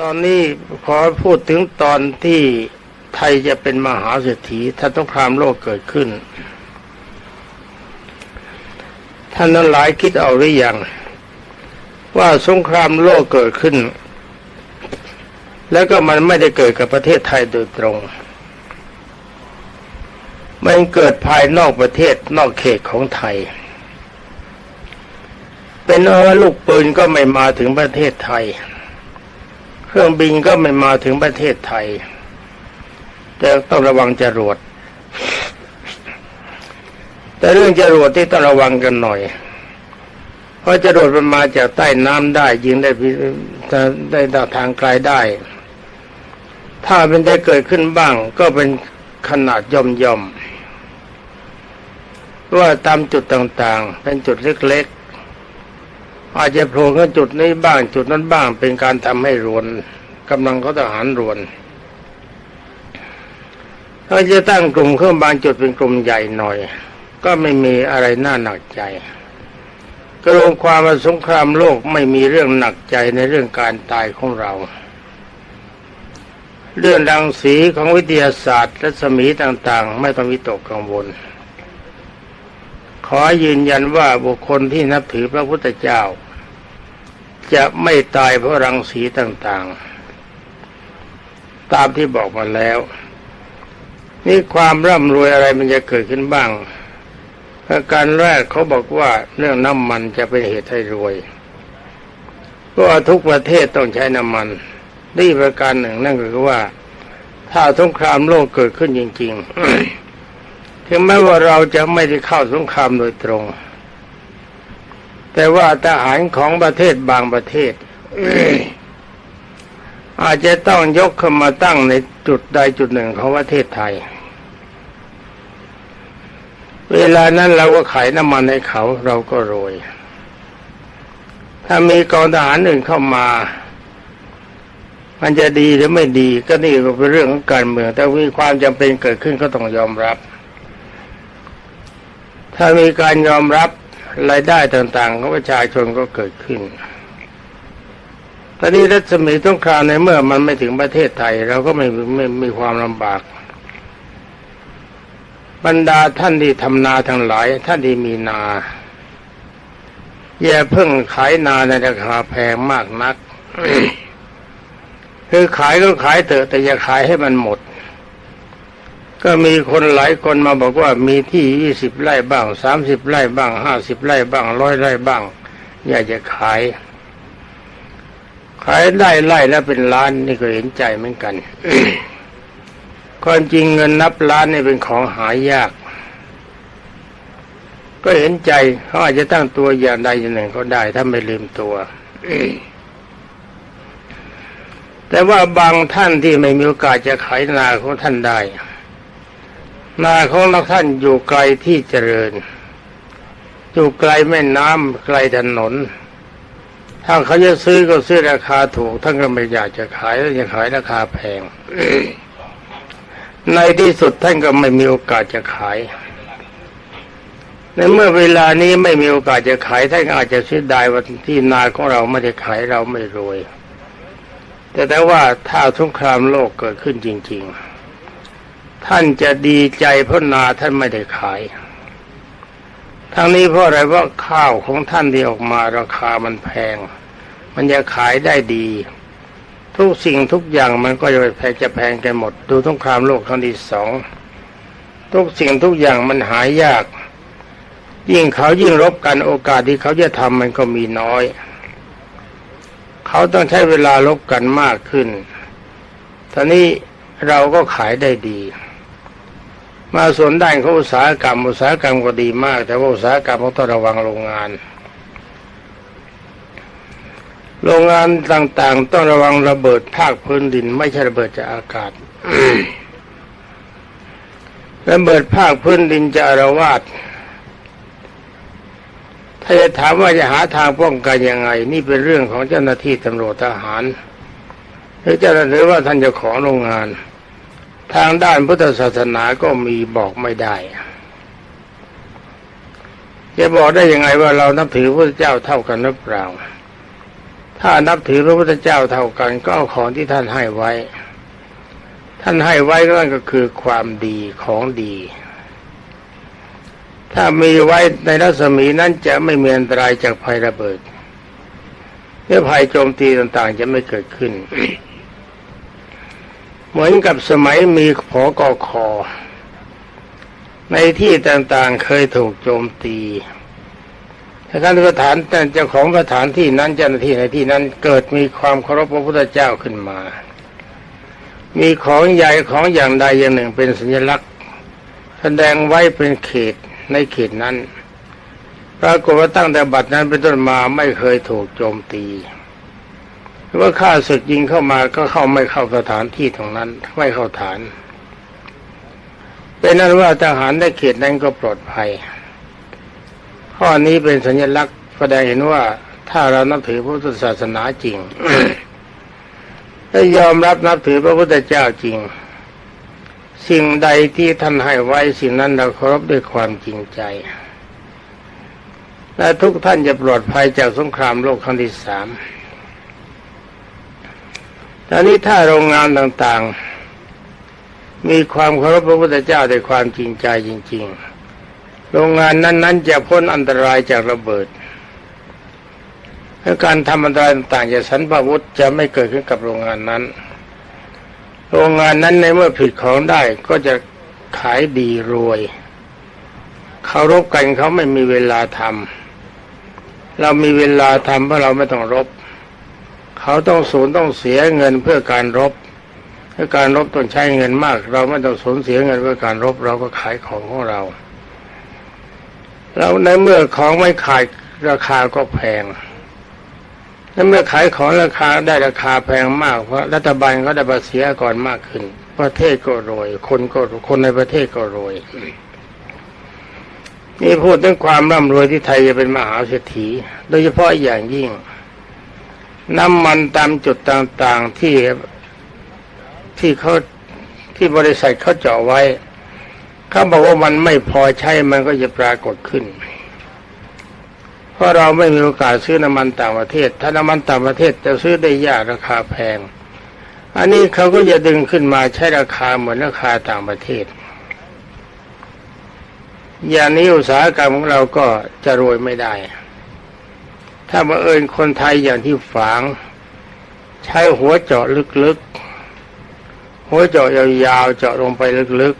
ตอนนี้ขอพูดถึงตอนที่ไทยจะเป็นมหาเศรษฐีถ้าต้องครามโลกเกิดขึ้น ท่านนั้นหลายคิดเอาหรือยัง ว่าสงครามโลกเกิดขึ้น แล้วก็มันไม่ได้เกิดกับประเทศไทยโดยตรง มันเกิดภายนอกประเทศนอกเขตของไทย เป็นว่าลูกปืนก็ไม่มาถึงประเทศไทย เครื่องบินก็ไม่มาถึงประเทศไทย แต่ต้องระวังจรวด แต่เรื่องจรวดที่ต้องระวังกันหน่อย เพราะจรวดมันมาจากใต้น้ำได้ ยิงได้ได้ทางไกลได้ ถ้าเป็นได้เกิดขึ้นบ้าง ก็เป็นขนาดย่อมย่อมๆว่าตามจุดต่างๆ เป็นจุดเล็กๆ อาจจะโผล่ขึ้นจุดนี้บ้างจุดนั้นบ้างเป็นการทำให้รวนกำลังเขาทหารรวนถ้าจะตั้งกลุ่มเครื่องบางจุดเป็นกลุ่มใหญ่หน่อย ก็ไม่มีอะไรน่าหนักใจกรวมความว่าสงครามโลกไม่มีเรื่องหนักใจในเรื่องการตายของเรา เรื่องรังสีของวิทยาศาสตร์และสมีต่างๆ ไม่ต้องวิตกกังวล ขอยืนยันว่าบุคคลที่นับถือพระพุทธเจ้า จะไม่ตายเพราะรังสีต่างๆ ตามที่บอกมาแล้ว นี่ความร่ำรวยอะไรมันจะเกิดขึ้นบ้างประการแรกเขาบอกว่าเรื่องน้ำมันจะเป็นเหตุให้รวยเพราะว่าทุกประเทศต้องใช้น้ำมันนี่ประการหนึ่งนั่นก็คือว่า ถ้าสงครามโลกเกิดขึ้นจริง ๆ ถึงแม้ว่าเราจะไม่ได้เข้าสงครามโดยตรง แต่ว่าทหารของประเทศบางประเทศอาจจะต้องยกขึ้นมาตั้งในจุดใดจุดหนึ่งของประเทศไทย เวลานั้นเราก็ขายน้ำมันให้เขาเราก็รวย ถ้ามีกองทหารอื่นเข้ามา มันจะดีหรือไม่ดี ก็นี่ก็เป็นเรื่องของการเมือง แต่มีความจำเป็นเกิดขึ้นก็ต้องยอมรับ ถ้ามีการยอมรับ รายได้ต่างๆ ของประชาชนก็เกิดขึ้น ตอนนี้รัศมีต้องคราวในเมื่อมันไม่ถึงประเทศไทยเราก็ไม่ไม่มีความลำบาก บรรดาท่านที่ทำนาทั้งหลาย ท่านที่มีนาอย่าเพิ่งขายนาในราคาแพงมากนัก คือขายก็ขายเถอะแต่อย่าขายให้มันหมด ก็มีคนหลายคนมาบอกว่ามีที่ยี่สิบไร่บ้างสามสิบไร่บ้างห้าสิบไร่บ้างร้อยไร่บ้าง อยากจะขาย ขายไร่ไร่แล้วเป็นล้านนี่ก็เห็นใจเหมือนกันความจริงเงินนับล้านนี่เป็นของหายาก ก็เห็นใจเขาอาจจะตั้งตัวอย่างใดอย่างหนึ่งก็ได้ ถ้าไม่ลืมตัวแต่ว่าบางท่านที่ไม่มีโอกาสจะขายนาของท่านได้ นาของเราท่านอยู่ไกลที่เจริญ อยู่ไกลแม่น้ำไกลถนน ถ้าเขาจะซื้อก็ซื้อราคาถูกท่านก็ไม่อยากจะขายแล้วจะขายราคาแพง ในที่สุดท่านก็ไม่มีโอกาสจะขาย ในเมื่อเวลานี้ไม่มีโอกาสจะขายท่านอาจจะเสียดายว่าที่นาของเราไม่ได้ขายเราไม่รวย แต่แต่ว่าถ้าสงครามโลกเกิดขึ้นจริง ๆ ท่านจะดีใจเพราะนาท่านไม่ได้ขาย ทั้งนี้เพราะอะไรว่าข้าวของท่านที่ออกมาราคามันแพง มันจะขายได้ดี ทุกสิ่งทุกอย่างมันก็จะแพงจะแพงกันหมด ดูสงครามโลกครั้งที่สองทุกสิ่งทุกอย่างมันหายาก ยิ่งเขายิ่งรบกันโอกาสที่เขาจะทำมันก็มีน้อย เขาต้องใช้เวลาลบกันมากขึ้นท่านี้เราก็ขายได้ดี มาส่วนด้านของอุตสาหกรรม อุตสาหกรรมก็ดีมาก แต่ว่าอุตสาหกรรมต้องระวังโรงงาน โรงงานต่างๆ ต้องระวังระเบิดภาคพื้นดิน ไม่ใช่ระเบิดจากอากาศระเบิดภาคพื้นดินจะอารวาสถ้าจะถามว่าจะหาทางป้องกันยังไง นี่เป็นเรื่องของเจ้าหน้าที่ตำรวจทหารหรือเจ้าหน้าที่ว่าท่านเจ้าของโรงงาน ทางด้านพุทธศาสนาก็มีบอกไม่ได้ จะบอกได้ยังไงว่าเรานับถือพระเจ้าเท่ากันหรือเปล่า ถ้านับถือพระพุทธเจ้าเท่ากันก็เอาของที่ท่านให้ไว้ ท่านให้ไว้นั่นก็คือความดีของดี ถ้ามีไว้ในรัศมีนั้นจะไม่มีอันตรายจากภัยระเบิดหรือภัยโจมตีต่างๆ จะไม่เกิดขึ้น เหมือนกับสมัยมีผอกอคอในที่ต่างๆเคยถูกโจมตีถ้าท่านสถานเจ้าของสถานที่นั้นเจ้าหน้าที่ในที่นั้นเกิดมีความเคารพพระพุทธเจ้าขึ้นมา มีของใหญ่ของอย่างใดอย่างหนึ่งเป็นสัญลักษณ์ แสดงไว้เป็นเขตในเขตนั้น ปรากฏว่าตั้งแต่บัดนั้นเป็นต้นมาไม่เคยถูกโจมตี ว่าข้าศึกยิงเข้ามาก็เข้าไม่เข้าสถานที่ตรงนั้น ไม่เข้าฐาน เป็นนั้นว่าทหารในเขตนั้นก็ปลอดภัย ข้อนี้เป็นสัญลักษณ์แสดงเห็นว่าถ้าเรานับถือพระพุทธศาสนาจริงและยอมรับนับถือพระพุทธเจ้าจริง สิ่งใดที่ท่านให้ไว้สิ่งนั้นเราเคารพด้วยความจริงใจและทุกท่านจะปลอดภัยจากสงครามโลกครั้งที่สาม ตอนนี้ถ้าโรงงานต่างๆ มีความเคารพพระพุทธเจ้าด้วยความจริงใจจริง ๆ โรงงานนั้นๆจะพ้นอันตรายจากระเบิดและการทำอันตรายต่างๆจากสันพาวุธจะไม่เกิดขึ้นกับโรงงานนั้น โรงงานนั้นในเมื่อผิดของได้ก็จะขายดีรวยเคารพกันเขาไม่มีเวลาทำเรามีเวลาทำเพราะเราไม่ต้องรบ เขาต้องสูญต้องเสียเงินเพื่อการรบเพื่อการรบต้องใช้เงินมาก เราไม่ต้องสูญเสียเงินเพื่อการรบเราก็ขายของของเราเราในเมื่อของไม่ขายราคาก็แพงในเมื่อขายของราคาได้ราคาแพงมากเพราะรัฐบาลเขาได้ภาษีก่อนมากขึ้น ประเทศก็รวย คนก็คนในประเทศก็รวยนี่พูดถึงความร่ำรวยที่ไทยจะเป็นมหาเศรษฐี โดยเฉพาะอย่างยิ่ง น้ำมันตามจุดต่างๆที่ที่เขาที่บริษัทเขาเจาะไว้เขาบอกว่ามันไม่พอใช้มันก็จะปรากฏขึ้น เพราะเราไม่มีโอกาสซื้อน้ำมันต่างประเทศ ถ้าน้ำมันต่างประเทศจะซื้อได้ยากราคาแพง อันนี้เขาก็จะดึงขึ้นมาใช้ราคาเหมือนราคาต่างประเทศ อย่างนี้อุตสาหกรรมของเราก็จะรวยไม่ได้ ถ้าบังเอิญคนไทยอย่างที่ฝางใช้หัวเจาะลึกๆ หัวเจาะยาวๆ เจาะลงไปลึก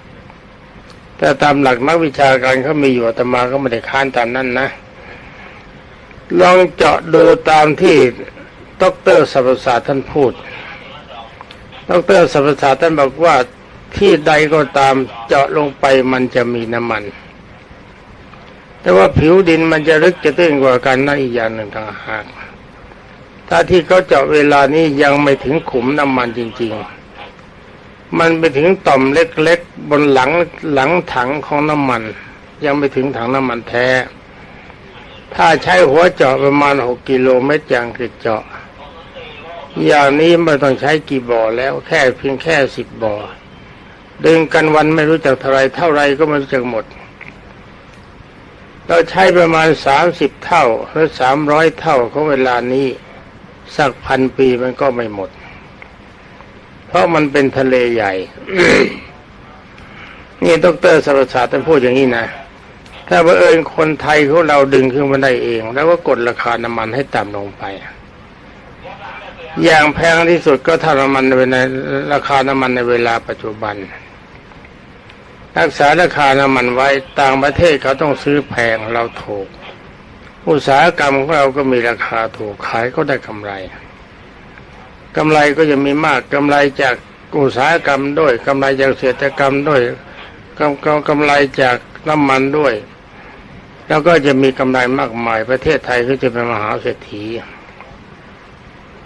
ๆ แต่ตามหลักนักวิชาการเขามีอยู่แต่มาก็ไม่ได้ค้านตามนั้นนะ ลองเจาะดูตามที่ดรสรรพศาสตร์ท่านพูดดรสรรพศาสตร์ท่านบอกว่าที่ใดก็ตามเจาะลงไปมันจะมีน้ำมัน แต่ว่าผิวดินมันจะลึกจะตื้นกว่ากันนั่นอีกอย่างหนึ่งต่างหากถ้าที่เขาเจาะเวลานี้ยังไม่ถึงขุมน้ำมันจริง ๆ มันไปถึงต่อมเล็กๆบนหลังหลังถังของน้ำมัน ยังไม่ถึงถังน้ำมันแท้ ถ้าใช้หัวเจาะประมาณหกกิโลเมตรอย่างคือเจาะ อย่างนี้ไม่ต้องใช้กี่บ่อแล้วแค่เพียงแค่สิบบ่อ ดึงกันวันไม่รู้จักเท่าไรเท่าไรก็ไม่รู้จักหมด เราใช้ประมาณสามสิบเท่าหรือสามร้อยเท่าของเวลานี้ สักพันปีมันก็ไม่หมด เพราะมันเป็นทะเลใหญ่ นี่ดรสรศาสตร์ท่านพูดอย่างนี้นะ ถ้าบังเอิญคนไทยของเราดึงขึ้นมาได้เอง แล้วก็กดราคาน้ำมันให้ต่ำลงไป อย่างแพงที่สุดก็เท่าน้ำมันในราคาน้ำมันในเวลาปัจจุบัน รักษาราคาน้ำมันไว้ต่างประเทศเขาต้องซื้อแพงเราถูก อุตสาหกรรมของเราก็มีราคาถูกขายก็ได้กำไรกำไรก็จะมีมากกำไรจากอุตสาหกรรมด้วยกำไรจากเกษตรกรรมด้วยกำกำกำไรจากน้ำมันด้วย แล้วก็จะมีกำไรมากมายประเทศไทยก็จะเป็นมหาเศรษฐี